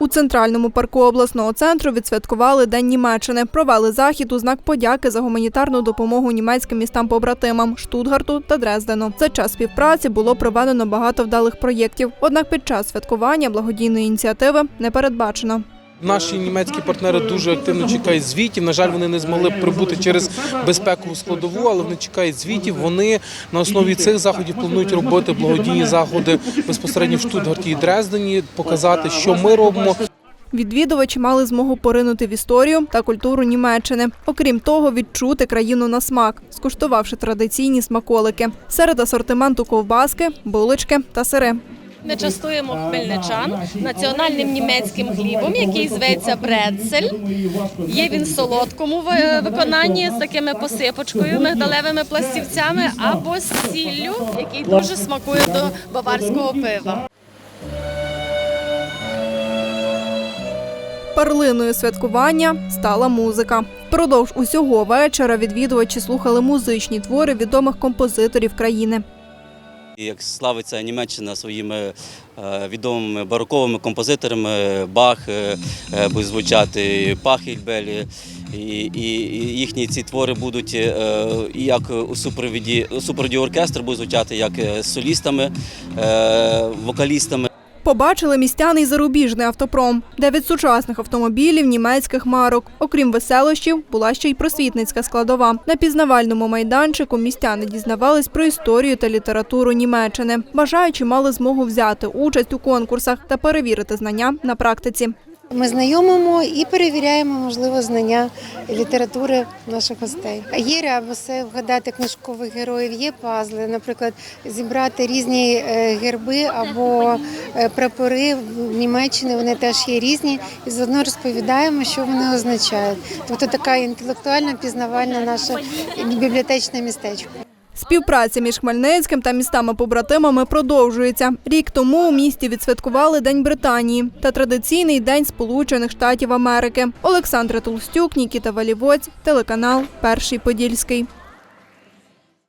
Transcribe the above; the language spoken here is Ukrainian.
У центральному парку обласного центру відсвяткували День Німеччини. Провели захід у знак подяки за гуманітарну допомогу німецьким містам-побратимам Штутгарту та Дрездену. За час співпраці було проведено багато вдалих проєктів. Однак під час святкування благодійної ініціативи не передбачено. Наші німецькі партнери дуже активно чекають звітів. На жаль, вони не змогли прибути через безпекову складову, але вони чекають звітів. Вони на основі цих заходів планують робити благодійні заходи безпосередньо в Штутгарті і Дрездені, показати, що ми робимо. Відвідувачі мали змогу поринути в історію та культуру Німеччини. Окрім того, відчути країну на смак, скуштувавши традиційні смаколики. Серед асортименту ковбаски, булочки та сири. Ми частуємо хмельничан національним німецьким хлібом, який зветься бредцель. Є він в солодкому виконанні з такими посипочкою, мигдалевими пластівцями або з сіллю, який дуже смакує до баварського пива. Перлиною святкування стала музика. Впродовж усього вечора відвідувачі слухали музичні твори відомих композиторів країни. Як славиться Німеччина своїми е, відомими бароковими композиторами, Бах, е, е, буде звучати Пахільбелі, і, і, їхні ці твори будуть як у супроводі, у супроводі оркестру будуть звучати як солістами, вокалістами. Побачили містяни й зарубіжний автопром, дев'ять сучасних автомобілів німецьких марок. Окрім веселощів, була ще й просвітницька складова. На пізнавальному майданчику містяни дізнавались про історію та літературу Німеччини. Бажаючі мали змогу взяти участь у конкурсах та перевірити знання на практиці. Ми знайомимо і перевіряємо, можливо, знання літератури наших гостей. Є ребуси, вгадати книжкових героїв, є пазли, наприклад, зібрати різні е, герби або е, прапори в Німеччині. Вони теж є різні, і заодно розповідаємо, що вони означають. Тобто така інтелектуальна пізнавальна наша бібліотечне містечко. Співпраця між Хмельницьким та містами-побратимами продовжується. Рік тому у місті відсвяткували День Британії та традиційний День Сполучених Штатів Америки. Олександра Толстюк, Нікіта Валівоць, телеканал Перший Подільський.